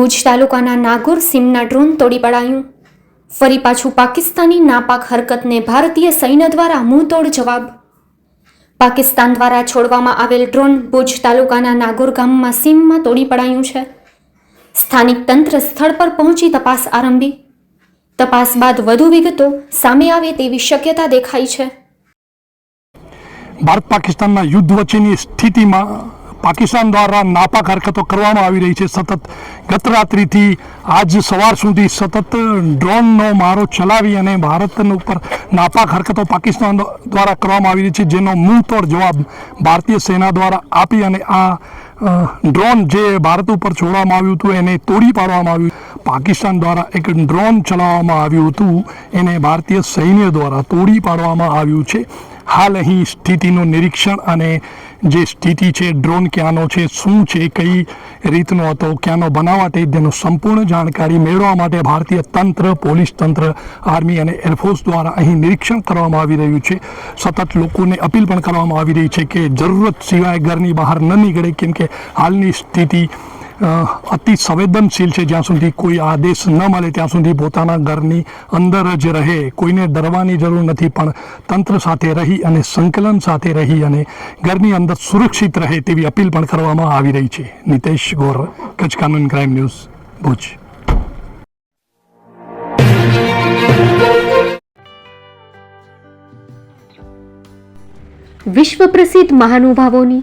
ભુજ તાલુકાના નાગોર સીમના ડ્રોન તોડી પડાયું. ફરી પાછું પાકિસ્તાની નાપાક હરકતને ભારતીય સૈન્ય દ્વારા મુંહતોડ જવાબ. પાકિસ્તાન દ્વારા છોડવામાં આવેલ ડ્રોન ભુજ તાલુકાના નાગોર ગામમાં સીમમાં તોડી પડાયું છે. સ્થાનિક તંત્ર સ્થળ પર પહોંચી તપાસ આરંભી. તપાસ બાદ વધુ વિગતો સામે આવે તેવી શક્યતા દેખાઈ છે. ભારત પાકિસ્તાનના યુદ્ધ વચ્ચેની સ્થિતિમાં પાકિસ્તાન દ્વારા નાપાક હરકતો કરવામાં આવી રહી છે. સતત ગત રાત્રિથી આજ સવાર સુધી સતત ડ્રોનનો મારો ચલાવી અને ભારતનું ઉપર નાપાક હરકતો પાકિસ્તાન દ્વારા કરવામાં આવી રહી છે, જેનો મુંહતોડ જવાબ ભારતીય સેના દ્વારા આપી અને આ ડ્રોન જે ભારત ઉપર છોડવામાં આવ્યું હતું એને તોડી પાડવામાં આવ્યું. પાકિસ્તાન દ્વારા એક ડ્રોન ચલાવવામાં આવ્યું હતું, એને ભારતીય સૈન્ય દ્વારા તોડી પાડવામાં આવ્યું છે. હાલ અહીં સ્થિતિનું નિરીક્ષણ અને જે સ્થિતિ છે, ડ્રોન ક્યાંનો છે, શું છે, કઈ રીતનો હતો, ક્યાંનો બનાવટ તેનું સંપૂર્ણ જાણકારી મેળવવા માટે ભારતીય તંત્ર, પોલીસ તંત્ર, આર્મી અને એરફોર્સ દ્વારા અહીં નિરીક્ષણ કરવામાં આવી રહ્યું છે. સતત લોકોને અપીલ પણ કરવામાં આવી રહી છે કે જરૂરત સિવાય ઘરની બહાર ન નીકળે, કેમ કે હાલની સ્થિતિ અતિ સંવેદનશીલ છે જ્યાં સુધી કોઈ આદેશ ન મળે, ત્યાં સુધી પોતાના ઘરની અંદર જ રહે. કોઈને ડરવાની જરૂર નથી, પણ તંત્ર સાથે રહી અને સંકલન સાથે રહી અને ઘરની અંદર સુરક્ષિત રહે તેવી અપીલ પણ કરવામાં આવી રહી છે. નિતેશ ગોર, કચ્છ કાનૂન ક્રાઇમ ન્યૂઝ, ભુજ. વિશ્વ પ્રસિદ્ધ મહાનુભાવોની